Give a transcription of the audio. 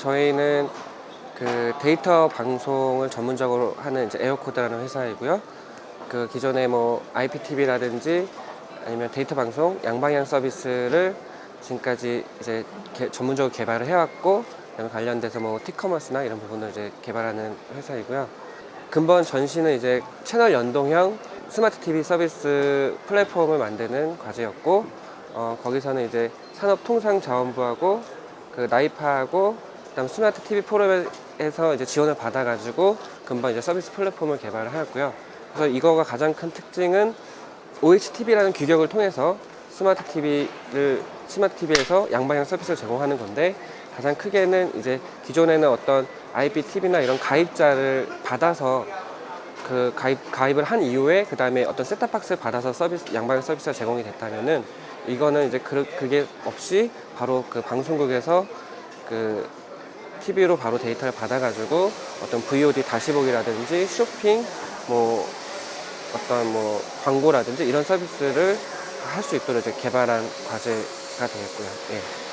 저희는 그 데이터 방송을 전문적으로 하는 이제 에어코드라는 회사이고요. 그 기존에 뭐 IPTV라든지 아니면 데이터 방송 양방향 서비스를 지금까지 이제 개- 전문적으로 개발을 해왔고 관련돼서 뭐 티커머스나 이런 부분을 이제 개발하는 회사이고요. 근본 전시는 이제 채널 연동형 스마트 TV 서비스 플랫폼을 만드는 과제였고 어, 거기서는 이제 산업통상자원부하고 그 나이파하고 그다음 스마트 TV 포럼에서 이제 지원을 받아가지고 금방 이제 서비스 플랫폼을 개발을 하였고요. 그래서 이거가 가장 큰 특징은 OHTV라는 규격을 통해서 스마트 TV를 스마트 TV에서 양방향 서비스를 제공하는 건데 가장 크게는 이제 기존에는 어떤 IPTV나 이런 가입자를 받아서 그 가입 가입을 한 이후에 그 다음에 어떤 셋탑박스를 받아서 서비스 양방향 서비스가 제공이 됐다면은 이거는 이제 그, 그게 없이 바로 그 방송국에서 그 TV로 바로 데이터를 받아가지고 어떤 VOD 다시 보기라든지 쇼핑 뭐 어떤 뭐 광고라든지 이런 서비스를 할 수 있도록 이제 개발한 과제가 되겠고요. 예.